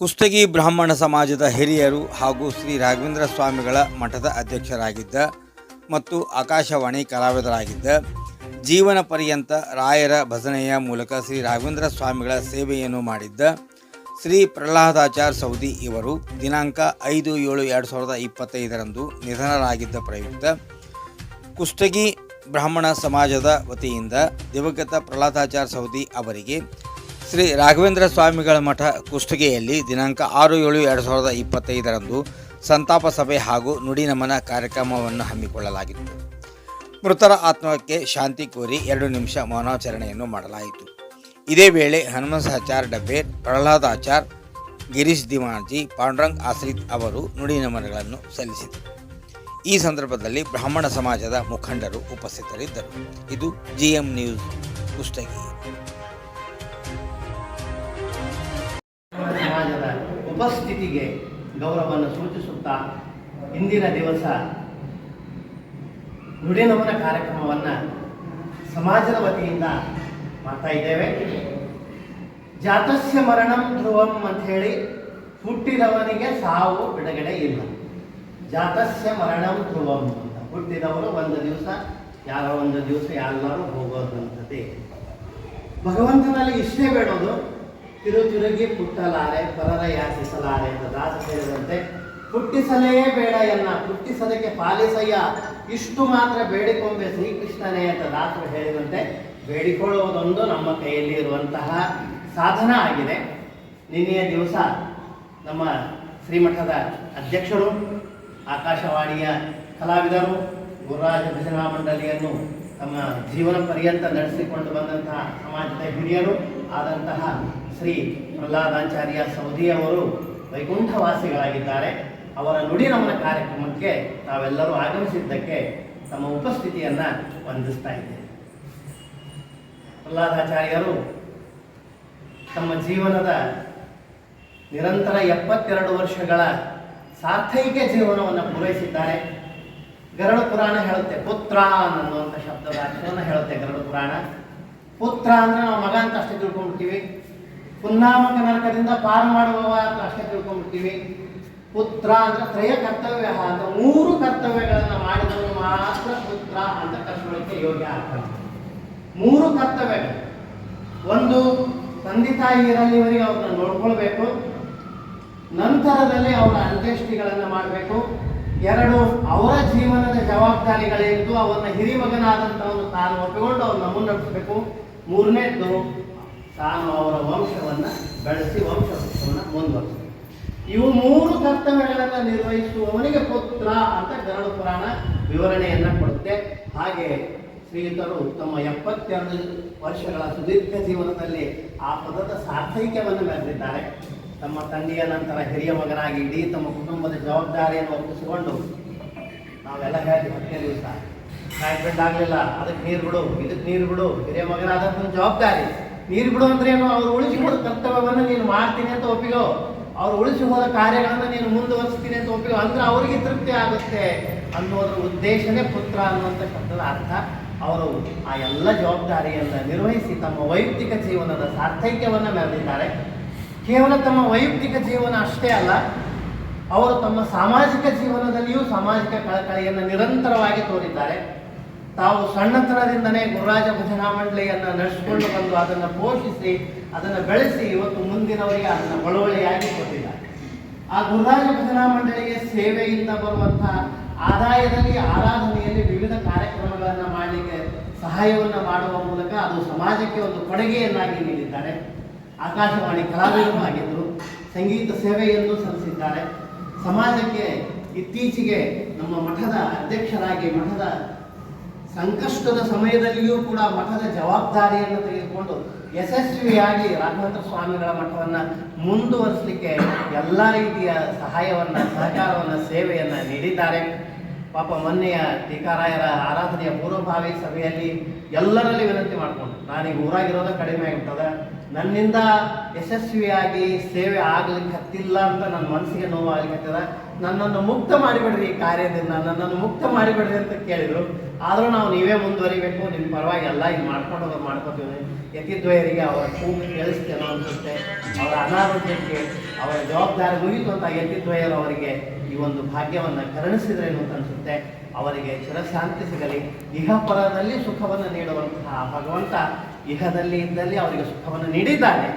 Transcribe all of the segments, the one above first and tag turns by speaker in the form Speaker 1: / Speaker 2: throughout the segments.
Speaker 1: ಕುಷ್ಟಗಿ ಬ್ರಾಹ್ಮಣ ಸಮಾಜದ ಹಿರಿಯರು ಹಾಗೂ ಶ್ರೀ ರಾಘವೇಂದ್ರ ಸ್ವಾಮಿಗಳ ಮಠದ ಅಧ್ಯಕ್ಷರಾಗಿದ್ದ ಮತ್ತು ಆಕಾಶವಾಣಿ ಕಲಾವಿದರಾಗಿದ್ದ ಜೀವನ ಪರ್ಯಂತ ರಾಯರ ಭಜನೆಯ ಮೂಲಕ ಶ್ರೀ ರಾಘವೇಂದ್ರ ಸ್ವಾಮಿಗಳ ಸೇವೆಯನ್ನು ಮಾಡಿದ್ದ ಶ್ರೀ ಪ್ರಹ್ಲಾದಾಚಾರ್ ಸೌದಿ ಇವರು ದಿನಾಂಕ ಐದು ಏಳು ಎರಡು ಸಾವಿರದ ಇಪ್ಪತ್ತೈದರಂದು ನಿಧನರಾಗಿದ್ದ ಪ್ರಯುಕ್ತ. ಕುಷ್ಟಗಿ ಬ್ರಾಹ್ಮಣ ಸಮಾಜದ ವತಿಯಿಂದ ದಿವಂಗತ ಪ್ರಹ್ಲಾದಾಚಾರ್ ಸೌದಿ ಅವರಿಗೆ ಶ್ರೀ ರಾಘವೇಂದ್ರ ಸ್ವಾಮಿಗಳ ಮಠ ಕುಷ್ಟಗಿಯಲ್ಲಿ ದಿನಾಂಕ ಆರು ಏಳು ಎರಡು ಸಾವಿರದ ಇಪ್ಪತ್ತೈದರಂದು ಸಂತಾಪ ಸಭೆ ಹಾಗೂ ನುಡಿ ನಮನ ಕಾರ್ಯಕ್ರಮವನ್ನು ಹಮ್ಮಿಕೊಳ್ಳಲಾಗಿತ್ತು. ಮೃತರ ಆತ್ಮಕ್ಕೆ ಶಾಂತಿ ಕೋರಿ ಎರಡು ನಿಮಿಷ ಮೌನಾಚರಣೆಯನ್ನು ಮಾಡಲಾಯಿತು. ಇದೇ ವೇಳೆ ಹನುಮಸಾಚಾರ್ ಪ್ರಹ್ಲಾದ್ ಆಚಾರ್ ಗಿರೀಶ್ ದಿವಾನ್ಜಿ ಪಾಂಡ್ರಂಗ್ ಆಶ್ರಿತ್ ಅವರು ನುಡಿ ನಮನಗಳನ್ನು ಸಲ್ಲಿಸಿದರು. ಈ ಸಂದರ್ಭದಲ್ಲಿ ಬ್ರಾಹ್ಮಣ ಸಮಾಜದ ಮುಖಂಡರು ಉಪಸ್ಥಿತರಿದ್ದರು. ಇದು ಜಿಎಂ ನ್ಯೂಸ್ ಕುಷ್ಟಗಿ.
Speaker 2: ಉಪಸ್ಥಿತಿಗೆ ಗೌರವವನ್ನು ಸೂಚಿಸುತ್ತಾ ಇಂದಿನ ದಿವಸ ನುಡಿನಮನ ಕಾರ್ಯಕ್ರಮವನ್ನು ಸಮಾಜದ ವತಿಯಿಂದ ಮಾಡ್ತಾ ಇದ್ದೇವೆ. ಜಾತಸ್ಯ ಮರಣಂ ಧ್ರುವಂ ಅಂತ ಹೇಳಿ ಹುಟ್ಟಿದವನಿಗೆ ಸಾವು ಬಿಡುಗಡೆ ಇಲ್ಲ. ಜಾತಸ್ಯ ಮರಣಂ ಧ್ರುವಂ ಅಂತ. ಹುಟ್ಟಿದವರು ಒಂದು ದಿವಸ, ಯಾರೋ ಒಂದು ದಿವಸ ಎಲ್ಲರೂ ಹೋಗೋದಂಥದ್ದೇ ಭಗವಂತನಲ್ಲಿ ಇಷ್ಟೇ ಬೇಡೋದು. ತಿರು ತಿರುಗಿ ಪುಟ್ಟಲಾರೆ, ಪರರ ಯಾಚಿಸಲಾರೆ ಅಂತ ದಾಸ ಹೇಳಿದಂತೆ ಪುಟ್ಟಿಸಲೇ ಬೇಡ ಎನ್ನ ಪುಟ್ಟಿಸಲಕ್ಕೆ ಪಾಲಿಸಯ್ಯ. ಇಷ್ಟು ಮಾತ್ರ ಬೇಡಿಕೊಂಬೆ ಶ್ರೀಕೃಷ್ಣನೇ ಅಂತ ದಾಸರು ಹೇಳಿದಂತೆ ಬೇಡಿಕೊಳ್ಳುವುದೊಂದು ನಮ್ಮ ಕೈಯಲ್ಲಿ ಇರುವಂತಹ ಸಾಧನ ಆಗಿದೆ. ನಿನ್ನೆಯ ದಿವಸ ನಮ್ಮ ಶ್ರೀಮಠದ ಅಧ್ಯಕ್ಷರು, ಆಕಾಶವಾಣಿಯ ಕಲಾವಿದರು, ಗುರುರಾಜ ಭಜನಾ ಮಂಡಳಿಯನ್ನು ತಮ್ಮ ಜೀವನ ಪರ್ಯಂತ ನಡೆಸಿಕೊಂಡು ಬಂದಂತಹ ಸಮಾಜದ ಹಿರಿಯರು ಆದಂತಹ ಶ್ರೀ ಪ್ರಹ್ಲಾದಾಚಾರ್ಯ ಸೌದಿ ಅವರು ವೈಕುಂಠವಾಸಿಗಳಾಗಿದ್ದಾರೆ. ಅವರ ನುಡಿ ನಮನ ಕಾರ್ಯಕ್ರಮಕ್ಕೆ ತಾವೆಲ್ಲರೂ ಆಗಮಿಸಿದ್ದಕ್ಕೆ ತಮ್ಮ ಉಪಸ್ಥಿತಿಯನ್ನು ವಂದಿಸ್ತಾ ಇದ್ದೇವೆ. ಪ್ರಹ್ಲಾದಾಚಾರ್ಯರು ತಮ್ಮ ಜೀವನದ ನಿರಂತರ ಎಪ್ಪತ್ತೆರಡು ವರ್ಷಗಳ ಸಾರ್ಥೈಕ ಜೀವನವನ್ನು ಪೂರೈಸಿದ್ದಾರೆ. ಗರುಡ ಪುರಾಣ ಹೇಳುತ್ತೆ, ಪುತ್ರ ಅನ್ನುವಂಥ ಶಬ್ದದ ಅರ್ಥವನ್ನು ಹೇಳುತ್ತೆ ಗರುಡ ಪುರಾಣ. ಪುತ್ರ ಅಂದ್ರೆ ನಾವು ಮಗ ಅಂತ ಅಷ್ಟೇ ತಿಳ್ಕೊಂಡ್ಬಿಡ್ತೀವಿ. ಪುನ್ನಾಮಕ ನರಕದಿಂದ ಪಾರು ಮಾಡುವವ ಅಂತ ಅಷ್ಟೇ ತಿಳ್ಕೊಂಡ್ಬಿಡ್ತೀವಿ. ಪುತ್ರ ಅಂದ್ರೆ ತ್ರಯ ಕರ್ತವ್ಯ ಅಂತ ಮೂರು ಕರ್ತವ್ಯಗಳನ್ನು ಮಾಡಿದವನು ಮಾತ್ರ ಪುತ್ರ ಅಂತ ಕರ್ಕೊಳ್ಳಿಕ್ಕೆ ಯೋಗ್ಯ ಆಗ್ತಾನೆ ಮೂರು ಕರ್ತವ್ಯಗಳು. ಒಂದು ತಂದೆ ತಾಯಿಯರಲ್ಲಿ ಇವರಿಗೆ ಅವ್ರನ್ನ ನೋಡ್ಕೊಳ್ಬೇಕು. ನಂತರದಲ್ಲಿ ಅವರ ಅಂತ್ಯೇಷ್ಟಿಗಳನ್ನು ಮಾಡಬೇಕು. ಎರಡು, ಅವರ ಜೀವನದ ಜವಾಬ್ದಾರಿಗಳೇನಿದ್ದು ಅವರನ್ನ ಹಿರಿಮಗನಾದಂಥವನು ತಾನು ಒಪ್ಪಿಕೊಂಡು ಅವ್ರನ್ನ ಮುನ್ನಡೆಸಬೇಕು. ಮೂರನೇದ್ದು ತಾನು ಅವರ ವಂಶವನ್ನು ಬೆಳೆಸಿ ವಂಶವನ್ನು ಮುಂದುವರಿಸಬೇಕು ಇವು ಮೂರು ಕರ್ತವ್ಯಗಳನ್ನು ನಿರ್ವಹಿಸುವವನಿಗೆ ಪುತ್ರ ಅಂತ ಗರುಡ ಪುರಾಣ ವಿವರಣೆಯನ್ನು ಕೊಡುತ್ತೆ. ಹಾಗೆ ಶ್ರೀಯುತರು ತಮ್ಮ ಎಪ್ಪತ್ತೆರಡು ವರ್ಷಗಳ ಸುದೀರ್ಘ ಜೀವನದಲ್ಲಿ ಆ ಪದದ ಸಾರ್ಥೈಕ್ಯವನ್ನು ಮೆರೆದಿದ್ದಾರೆ. ತಮ್ಮ ತಂದೆಯ ನಂತರ ಹಿರಿಯ ಮಗನಾಗಿ ಇಡೀ ತಮ್ಮ ಕುಟುಂಬದ ಜವಾಬ್ದಾರಿಯನ್ನು ಒಪ್ಪಿಸಿಕೊಂಡು ನಾವೆಲ್ಲ ಹೇಳಿ ಹತ್ತನೇ ದಿವಸ. ಆಗಲಿಲ್ಲ ಅದಕ್ಕೆ ನೀರು ಬಿಡು, ಇದಕ್ಕೆ ನೀರು ಬಿಡು. ಹಿರಿಯ ಮಗನಾದಂಥ ಜವಾಬ್ದಾರಿ. ನೀರು ಬಿಡು ಅಂದ್ರೆ ಏನು? ಅವ್ರು ಉಳಿಸಿ ಹೋದ ಕರ್ತವ್ಯವನ್ನು ನೀನು ಮಾಡ್ತೀನಿ ಅಂತ ಒಪ್ಪಿಗೋ. ಅವ್ರು ಉಳಿಸಿ ಹೋದ ಕಾರ್ಯಗಳನ್ನು ನೀನು ಮುಂದುವರಿಸ್ತೀನಿ ಅಂತ ಒಪ್ಪಿಗೋ. ಅಂದ್ರೆ ಅವರಿಗೆ ತೃಪ್ತಿ ಆಗುತ್ತೆ ಅನ್ನೋದ್ರ ಉದ್ದೇಶನೇ ಪುತ್ರ ಅನ್ನುವಂಥ ಶಬ್ದದ ಅರ್ಥ. ಅವರು ಆ ಎಲ್ಲ ಜವಾಬ್ದಾರಿಯನ್ನು ನಿರ್ವಹಿಸಿ ತಮ್ಮ ವೈಯಕ್ತಿಕ ಜೀವನದ ಸಾರ್ಥಕ್ಯವನ್ನು ಮೆರೆದಿದ್ದಾರೆ. ಕೇವಲ ತಮ್ಮ ವೈಯಕ್ತಿಕ ಜೀವನ ಅಷ್ಟೇ ಅಲ್ಲ, ಅವರು ತಮ್ಮ ಸಾಮಾಜಿಕ ಜೀವನದಲ್ಲಿಯೂ ಸಾಮಾಜಿಕ ಕಳಕಳಿಯನ್ನು ನಿರಂತರವಾಗಿ ತೋರಿದ್ದಾರೆ. ತಾವು ಸಣ್ಣತನದಿಂದನೇ ಗುರುರಾಜ ಭಜನಾ ಮಂಡಳಿಯನ್ನು ನಡೆಸಿಕೊಂಡು ಬಂದು ಅದನ್ನು ಪೋಷಿಸಿ, ಅದನ್ನು ಬೆಳೆಸಿ ಇವತ್ತು ಮುಂದಿನವರಿಗೆ ಅದನ್ನು ಬಳುವಳಿಯಾಗಿ ಕೊಟ್ಟಿದ್ದಾರೆ. ಆ ಗುರುರಾಜ ಭಜನಾ ಮಂಡಳಿಗೆ ಸೇವೆಯಿಂದ ಬರುವಂತಹ ಆದಾಯದಲ್ಲಿ, ಆರಾಧನೆಯಲ್ಲಿ ವಿವಿಧ ಕಾರ್ಯಕ್ರಮಗಳನ್ನು ಮಾಡಲಿಕ್ಕೆ ಸಹಾಯವನ್ನು ಮಾಡುವ ಮೂಲಕ ಅದು ಸಮಾಜಕ್ಕೆ ಒಂದು ಕೊಡುಗೆಯನ್ನಾಗಿ ನೀಡಿದ್ದಾರೆ. ಆಕಾಶವಾಣಿ ಕಲಾವಿದರು ಆಗಿದ್ದರು, ಸಂಗೀತ ಸೇವೆಯನ್ನು ಸಲ್ಲಿಸಿದ್ದಾರೆ. ಸಮಾಜಕ್ಕೆ ಇತ್ತೀಚೆಗೆ ನಮ್ಮ ಮಠದ ಅಧ್ಯಕ್ಷರಾಗಿ, ಮಠದ ಸಂಕಷ್ಟದ ಸಮಯದಲ್ಲಿಯೂ ಕೂಡ ಮಠದ ಜವಾಬ್ದಾರಿಯನ್ನು ತೆಗೆದುಕೊಂಡು ಯಶಸ್ವಿಯಾಗಿ ರಾಘವೇಂದ್ರ ಸ್ವಾಮಿಗಳ ಮಠವನ್ನು ಮುಂದುವರಿಸಲಿಕ್ಕೆ ಎಲ್ಲ ರೀತಿಯ ಸಹಾಯವನ್ನು, ಸಹಕಾರವನ್ನು, ಸೇವೆಯನ್ನು ನೀಡಿದ್ದಾರೆ. ಪಾಪ ಮೊನ್ನೆಯ ಟೀಕಾರಾಯರ ಆರಾಧನೆಯ ಪೂರ್ವಭಾವಿ ಸಭೆಯಲ್ಲಿ ಎಲ್ಲರಲ್ಲಿ ವಿನಂತಿ ಮಾಡಿಕೊಂಡು, ನಾನೀಗ ಊರಾಗಿರೋದ ಕಡಿಮೆ ಆಗಿಬಿಟ್ಟದ. ನನ್ನಿಂದ ಯಶಸ್ವಿಯಾಗಿ ಸೇವೆ ಆಗ್ಲಿಕ್ಕೆ ಹತ್ತಿಲ್ಲ ಅಂತ ನನ್ನ ಮನಸ್ಸಿಗೆ ನೋವು ಆಗ್ಲಿಕ್ಕೆ ನನ್ನನ್ನು ಮುಕ್ತ ಮಾಡಿಬಿಡ್ರಿ ಈ ಕಾರ್ಯದಿಂದ, ನನ್ನನ್ನು ಮುಕ್ತ ಮಾಡಿಬಿಡ್ರಿ ಅಂತ ಕೇಳಿದ್ರು. ಆದರೂ ನಾವು ನೀವೇ ಮುಂದುವರಿಬೇಕು ನಿಮ್ಮ ಪರವಾಗಿ ಎಲ್ಲ ಇದು ಮಾಡ್ಕೊಂಡು ಹೋಗೋದು ಮಾಡ್ಕೋತೀವಿ. ಯತಿದ್ವಯರಿಗೆ ಅವರ ಕೂಗು ಕೇಳಿಸ್ತೇನೋ ಅನಿಸುತ್ತೆ. ಅವರ ಅನಾರೋಗ್ಯಕ್ಕೆ, ಅವರ ಜವಾಬ್ದಾರಿ ಮುಗಿತು ಅಂತ ಯತಿದ್ವಯರು ಅವರಿಗೆ ಈ ಒಂದು ಭಾಗ್ಯವನ್ನು ಕರುಣಿಸಿದ್ರೇನು ಅಂತ ಅನಿಸುತ್ತೆ? ಅವರಿಗೆ ಚಿರಶಾಂತಿ ಸಿಗಲಿ. ಇಹಪರದಲ್ಲಿ ಸುಖವನ್ನು ನೀಡುವಂತಹ ಭಗವಂತ ಇಹದಲ್ಲಿ ಇದ್ದಲ್ಲಿ ಅವರಿಗೆ ಸುಖವನ್ನು ನೀಡಿದ್ದಾನೆ.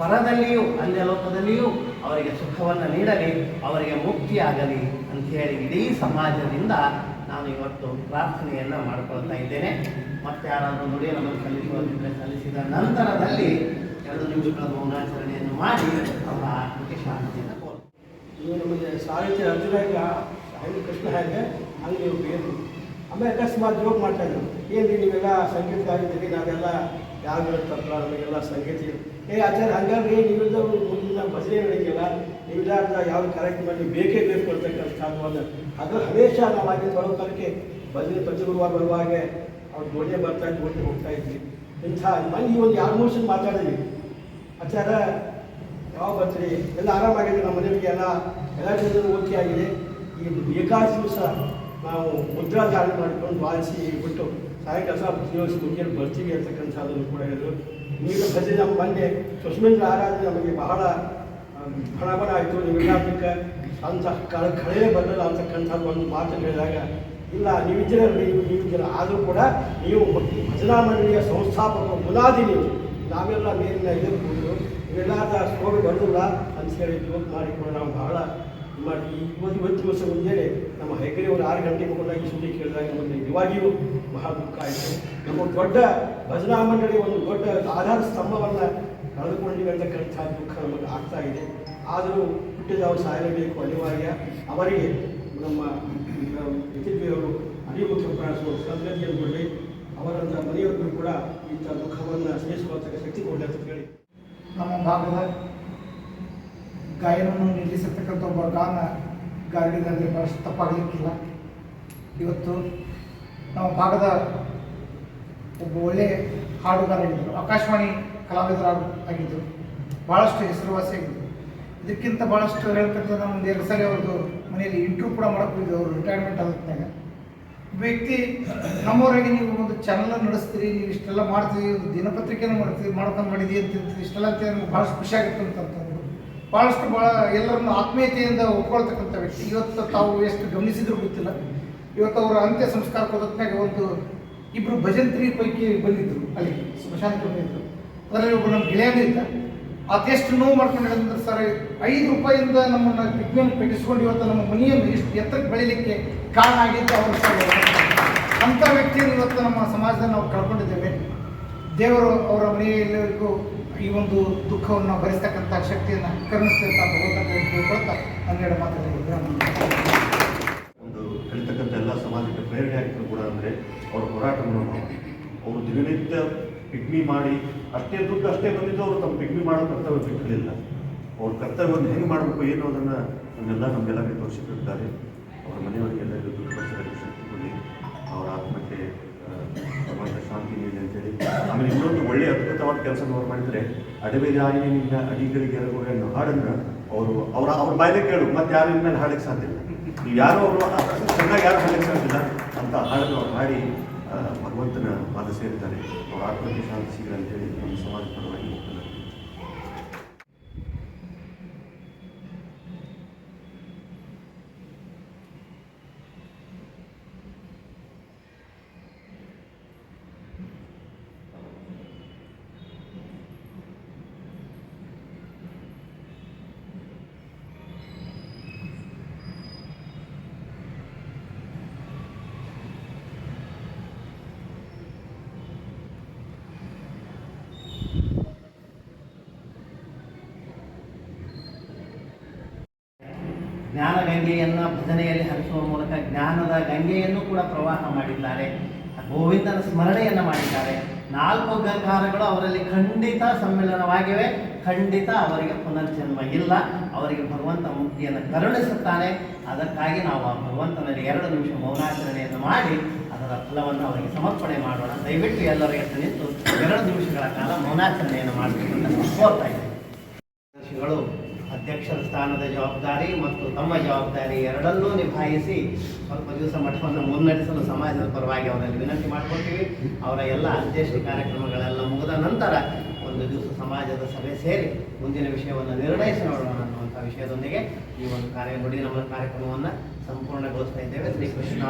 Speaker 2: ಪರದಲ್ಲಿಯೂ ಅನ್ಯ ಲೋಕದಲ್ಲಿಯೂ ಅವರಿಗೆ ಸುಖವನ್ನು ನೀಡಲಿ, ಅವರಿಗೆ ಮುಕ್ತಿಯಾಗಲಿ ಅಂತ ಹೇಳಿ ಇಡೀ ಸಮಾಜದಿಂದ ನಾನು ಇವತ್ತು ಪ್ರಾರ್ಥನೆಯನ್ನು ಮಾಡ್ಕೊಳ್ತಾ ಇದ್ದೇನೆ. ಮತ್ತೆ ಯಾರಾದರೂ ನುಡಿ ನಮಗೆ ಸಲ್ಲಿಸುವಂತಿದ್ರೆ ಸಲ್ಲಿಸಿದ ನಂತರದಲ್ಲಿ ಎರಡು ನಿಮಿಷಗಳ ಮೌನಾಚರಣೆಯನ್ನು ಮಾಡಿ ಅವರ ಆತ್ಮಕ್ಕೆ ಶಾಂತಿಯನ್ನು ಕೋರುತ್ತೇನೆ
Speaker 3: ನೀವು ನಮಗೆ ಸಾಹಿತ್ಯ ಅರ್ಜುನಾಗ ಹೆಂಗೆ ಕೃಷ್ಣ ಹೇಗೆ ಅಲ್ಲಿ ನೀವು ಬೇರು ಆಮೇಲೆ ಅಕಸ್ಮಾತ್ ಜೋಕ್ ಮಾಡ್ತಾ ಇದ್ರು. ಏನು ನೀವೆಲ್ಲ ಸಂಗೀತ ಆಗಿದ್ದೀರಿ, ನಾವೆಲ್ಲ ಯಾವ್ದು ತಪ್ಪಲ ನಮಗೆಲ್ಲ ಸಂಗೀತ. ಏ ಆಚಾರ್ಯ, ಹಂಗಾದ್ರೆ ನೀವಿಲ್ಲ ಮುಂದಿನ ಭಜನೆ ನೀವಿಲ್ಲ ಯಾವ ಕಾರ್ಯಕ್ರಮ ನೀವು ಬೇಕೇ ಬೇಕು ಅಂತಕ್ಕಂಥದ್ದು ಅದು ಹಮೇಶ ನಾವು ಆಗಿ ಬರೋದಕ್ಕೆ ಭಜನೆ ಪ್ರತಿ ಗುರುವಾರ ಬರುವಾಗ ಅವ್ರು ಗೋಡೆ ಬರ್ತಾ ಗೋಡೆ ಹೋಗ್ತಾ ಇದ್ವಿ. ಇಂಥ ಮನೆ, ಈ ಒಂದು ಎರಡು ಮೂರು ಮಾತಾಡಿದ್ವಿ. ಆಚಾರ ಯಾವ ಬರ್ತೀರಿ? ಎಲ್ಲ ಆರಾಮಾಗಿದೆ, ನಮ್ಮ ಮನೆಯವರಿಗೆ ಎಲ್ಲ ಎಲ್ಲ ಜನರು ಓಕೆ ಆಗಿದೆ. ಈ ಏಕಾದಶಿ ದಿವಸ ನಾವು ಮುದ್ರಾ ಧಾರಣೆ ಮಾಡಿಕೊಂಡು ಬಾರಿಸಿ ಬಿಟ್ಟು ಸಾಯಂಕಾಲ ದಿವಸ ಮುಗಿಯಲ್ಲಿ ಬರ್ತೀವಿ ಅಂತಕ್ಕಂಥದ್ದನ್ನು ಕೂಡ ಹೇಳಿದ್ರು. ನೀರು ಭಜನೆ ನಮ್ಮ ಮೊನ್ನೆ ಸುಸ್ಮಿಂದ್ರ ಆರಾಧನೆ ನಮಗೆ ಬಹಳ ಬಣ ಆಯಿತು ನೀವೆಲ್ಲ ಅಂಥ ಕಳ ಕಳೆಯೇ ಬರಲಿಲ್ಲ ಅಂತಕ್ಕಂಥದ್ದು ಒಂದು ಮಾತನ್ನು ಹೇಳಿದಾಗ, ಇಲ್ಲ, ನೀವು ಇದ್ದೀರ, ನೀವು ನೀವಿದ್ದೀರ ಆದರೂ ಕೂಡ ನೀವು ಭಜನಾ ಮಂಡಳಿಯ ಸಂಸ್ಥಾಪಕ ಬುನಾದಿ ನೀವು. ನಾವೆಲ್ಲ ಮೇಲಿನ ಇದಕ್ಕೂ ಕೂತು ಇವೆಲ್ಲ ಸ್ವಾಮಿ ಬರೋದಿಲ್ಲ ಅಂತ ಹೇಳಿ ಮಾಡಿ ಮಾಡಿಕೊಂಡು ನಾವು ಬಹಳ ಮಾಡಿ ಇವತ್ತು ಇವತ್ತು ದಿವಸ ಮುಂಜಾನೆ ನಮ್ಮ ಹೆಗಡೆ ಒಂದು ಆರು ಗಂಟೆಗೆ ಬಂದಾಗ ಈ ಸುದ್ದಿ ಕೇಳಿದಾಗ ಮುಂದೆ ನಿಜವಾಗಿಯೂ ಬಹಳ ದುಃಖ ಆಯಿತು. ನಮ್ಮ ದೊಡ್ಡ ಭಜನಾ ಮಂಡಳಿ ಒಂದು ದೊಡ್ಡ ಆಧಾರ ಸ್ತಂಭವನ್ನು ಕಳೆದುಕೊಂಡಿವೆ ಅಂತಕ್ಕಂಥ ದುಃಖ ನಮಗೆ ಆಗ್ತಾ ಇದೆ. ಆದರೂ ಹುಟ್ಟಿದವರು ಸಾಯಲೇಬೇಕು ಅನಿವಾರ್ಯ. ಅವರಿಗೆ ನಮ್ಮ ಯತಿದ್ವಿಯವರು ಅಡಿಮುಖ್ಯ ಪ್ರಾಣಿಸುವ ಸದ್ಗತಿಯನ್ನು ಕೊಡಲಿ. ಅವರಂಥ ಮನೆಯವರಿಗೂ ಕೂಡ ಇಂಥ ದುಃಖವನ್ನು ಸಹಿಸುವಂಥ ಶಕ್ತಿ ಕೊಡಲಿ ಅಂತ ಹೇಳಿ
Speaker 4: ನಮ್ಮ ಭಾಗದ ಗಾಯನವನ್ನು ನಿಲ್ಲಿಸತಕ್ಕಂಥ ಒಬ್ಬ ಗಾನ ಗಾಡಿಗಾದರೆ ಭಾಳಷ್ಟು ತಪ್ಪಾಗಲಿಕ್ಕಿಲ್ಲ. ಇವತ್ತು ನಮ್ಮ ಭಾಗದ ಒಬ್ಬ ಒಳ್ಳೆಯ ಹಾಡುಗಾರ ಆಕಾಶವಾಣಿ ಕಲಾವಿದರಾಗ ಆಗಿದ್ದರು ಭಾಳಷ್ಟು ಹೆಸರುವಾಸಿಯಾಗಿದ್ದರು ಇದಕ್ಕಿಂತ ಭಾಳಷ್ಟು ಹೇಳ್ತಕ್ಕಂಥ ಒಂದು ಎರಡು ಸರಿ ಅವ್ರದ್ದು ಮನೆಯಲ್ಲಿ ಇಂಟ್ರೂ ಕೂಡ ಮಾಡಕ್ಕೆ ಅವರು ರಿಟೈರ್ಮೆಂಟ್ ಆದತ್ನಾಗ ವ್ಯಕ್ತಿ ನಮ್ಮವರಾಗಿ ನೀವು ಒಂದು ಚಾನಲ್ ನಡೆಸ್ತೀರಿ, ನೀವು ಇಷ್ಟೆಲ್ಲ ಮಾಡ್ತೀರಿ, ಒಂದು ಮಾಡ್ತೀವಿ ಮಾಡ್ತೀರಿ ಮಾಡ್ಕೊಂಡು ಅಂತ ಇಷ್ಟೆಲ್ಲ ಅಂತ ನಮ್ಗೆ ಭಾಳಷ್ಟು ಖುಷಿ ಆಗುತ್ತೆ ಭಾಳಷ್ಟು ಭಾಳ ಎಲ್ಲರನ್ನು ಆತ್ಮೀಯತೆಯಿಂದ ಒಪ್ಕೊಳ್ತಕ್ಕಂಥ ವ್ಯಕ್ತಿ. ಇವತ್ತು ತಾವು ಎಷ್ಟು ಗಮನಿಸಿದ್ರು ಗೊತ್ತಿಲ್ಲ. ಇವತ್ತು ಅವರ ಅಂತ್ಯ ಸಂಸ್ಕಾರ ಪದ್ಧತಿನಾಗ ಒಂದು ಇಬ್ಬರು ಭಜಂತ್ರಿ ಪೈಕಿ ಬಂದಿದ್ದರು ಅಲ್ಲಿ ಸ್ಮಶಾನಕ್ಕೆ ಬಂದಿದ್ರು. ಅದರಲ್ಲಿ ಒಬ್ಬ ನಮ್ಮ ಗೆಳೆಯನೇ ಇದ್ದ ಅದೆಷ್ಟು ನೋವು ಮಾಡ್ಕೊಂಡಿದ್ರೆ ಸರ್, ಐದು ರೂಪಾಯಿಂದ ನಮ್ಮನ್ನು ಪಿಗ್ಮೆಂಟ್ ಪೆಟ್ಟಿಸ್ಕೊಂಡು ಇವತ್ತು ನಮ್ಮ ಮನೆಯನ್ನು ಇಷ್ಟು ಎತ್ತರಕ್ಕೆ ಬೆಳಿಲಿಕ್ಕೆ ಕಾರಣ ಆಗಿದ್ದು ಅವರು ಸರ್. ಅಂಥ ವ್ಯಕ್ತಿಯನ್ನು ಇವತ್ತು ನಮ್ಮ ಸಮಾಜದಲ್ಲಿ ನಾವು ಕಳ್ಕೊಂಡಿದ್ದೇವೆ. ದೇವರು ಅವರ ಮನೆಯಲ್ಲಿಗೂ ಈ ಒಂದು ದುಃಖವನ್ನು ಭರಿಸ್ತಕ್ಕಂಥ ಶಕ್ತಿಯನ್ನು ಕರುಣಿಸ್ತಂತ ಭಗವಂತ ತಿಳ್ಕೊಳ್ತಾ ಹನ್ನೆರಡು ಮಾತುಗಳಿಗೆ
Speaker 5: ಒಂದು ಕಲಿತಕ್ಕಂಥ ಎಲ್ಲ ಸಮಾಜಕ್ಕೆ ಪ್ರೇರಣೆ ಕೂಡ ಅಂದರೆ ಅವರ ಹೋರಾಟವನ್ನು ಅವರು ದಿನನಿತ್ಯ ಪಿಗ್ಮಿ ಮಾಡಿ ಅಷ್ಟೇ ದುಡ್ಡು ಅಷ್ಟೇ ಬಂದಿದ್ದು ಅವರು ತಮ್ಮ ಪಿಗ್ಮಿ ಮಾಡೋ ಕರ್ತವ್ಯ ಬಿಟ್ಟಿರಲಿಲ್ಲ. ಅವ್ರ ಕರ್ತವ್ಯವನ್ನು ಹೆಂಗೆ ಮಾಡಬೇಕು, ಏನು ಅದನ್ನು ನಮ್ಮೆಲ್ಲ ನಮಗೆಲ್ಲರಿಗೆ ತೋರಿಸಿಕೊಡ್ತಾರೆ ಅವರ ಮನೆಯವರಿಗೆಲ್ಲರಿಗೂ ದುಡ್ಡು ಪರಿಸರಕ್ಕೆ ಶಕ್ತಿ ಕೊಡಿ. ಅವರ ಆತ್ಮಕ್ಕೆ ಸಮಾಜ ಶಾಂತಿ ನೀಡಿ ಅಂತೇಳಿ. ಆಮೇಲೆ ಇನ್ನೊಂದು ಒಳ್ಳೆಯ ಅದ್ಭುತವಾದ ಕೆಲಸವನ್ನು ಅವ್ರು ಮಾಡಿದರೆ ಅಡವೆ ಜಾಯಿನಿಂದ ಅಡಿಗಳಿಗೆ ಎರಗುವ ಅನ್ನೋ ಹಾಡನ್ನು ಅವರು, ಅವರ, ಅವ್ರ ಬಾಯಿಲೆ ಕೇಳು, ಮತ್ತೆ ಯಾರು ಇನ್ಮೇಲೆ ಹಾಡಕ್ಕೆ ಸಾಧ್ಯ ಇಲ್ಲ. ಯಾರು ಅವರು ಚೆನ್ನಾಗಿ ಯಾರು ಹಾಡಕ್ಕೆ ಸಾಧ್ಯಲ್ಲ ಅಂತ ಹಾಡನ್ನು ಅವ್ರು ಹಾಡಿ ಭಗವಂತನ ಪಾದ ಸೇರಿದ್ದಾರೆ. ಅವರ ಆತ್ಮಕ್ಕೆ ಶಾಂತಿ ಸಿಗಲಿ ಅಂತೇಳಿ ನಮ್ಮ ಸಮಾಜ ಪರವಾಗಿ
Speaker 2: ಜ್ಞಾನ ಗಂಗೆಯನ್ನು ಭಜನೆಯಲ್ಲಿ ಹರಿಸುವ ಮೂಲಕ ಜ್ಞಾನದ ಗಂಗೆಯನ್ನು ಕೂಡ ಪ್ರವಾಹ ಮಾಡಿದ್ದಾರೆ. ಗೋವಿಂದನ ಸ್ಮರಣೆಯನ್ನು ಮಾಡಿದ್ದಾರೆ. ನಾಲ್ಕು ಗಂಗಾರಗಳು ಅವರಲ್ಲಿ ಖಂಡಿತ ಸಮ್ಮಿಲನವಾಗಿವೆ. ಖಂಡಿತ ಅವರಿಗೆ ಪುನರ್ಜನ್ಮ ಇಲ್ಲ. ಅವರಿಗೆ ಭಗವಂತ ಮುಕ್ತಿಯನ್ನು ಕರುಣಿಸುತ್ತಾನೆ. ಅದಕ್ಕಾಗಿ ನಾವು ಆ ಭಗವಂತನಲ್ಲಿ ಎರಡು ನಿಮಿಷ ಮೌನಾಚರಣೆಯನ್ನು ಮಾಡಿ ಅದರ ಫಲವನ್ನು ಅವರಿಗೆ ಸಮರ್ಪಣೆ ಮಾಡೋಣ. ದಯವಿಟ್ಟು ಎಲ್ಲರೂ ಹೆಸರು ನಿಂತು ಎರಡು ನಿಮಿಷಗಳ ಕಾಲ ಮೌನಾಚರಣೆಯನ್ನು ಮಾಡಬೇಕು ಅಂತ ನಾನು ಕೋರ್ತಾ ಕಾರ್ಯದರ್ಶಿಗಳು ಅಧ್ಯಕ್ಷರ ಸ್ಥಾನದ ಜವಾಬ್ದಾರಿ ಮತ್ತು ತಮ್ಮ ಜವಾಬ್ದಾರಿ ಎರಡನ್ನೂ ನಿಭಾಯಿಸಿ ಸ್ವಲ್ಪ ದಿವಸ ಮಠವನ್ನು ಮುನ್ನಡೆಸಲು ಸಮಾಜದ ಪರವಾಗಿ ಅವರಲ್ಲಿ ವಿನಂತಿ ಮಾಡ್ಕೊಳ್ತೀವಿ. ಅವರ ಎಲ್ಲ ಅಧ್ಯಕ್ಷ ಕಾರ್ಯಕ್ರಮಗಳೆಲ್ಲ ಮುಗಿದ ನಂತರ ಒಂದು ದಿವಸ ಸಮಾಜದ ಸಭೆ ಸೇರಿ ಮುಂದಿನ ವಿಷಯವನ್ನು ನಿರ್ಣಯಿಸಿ ನೋಡೋಣ ಅನ್ನುವಂಥ ವಿಷಯದೊಂದಿಗೆ ಈ ಒಂದು ಕಾರ್ಯ ನುಡಿ ನಮ್ಮ ಕಾರ್ಯಕ್ರಮವನ್ನು ಸಂಪೂರ್ಣಗೊಳಿಸ್ತಾ ಇದ್ದೇವೆ. ಶ್ರೀ ಕೃಷ್ಣ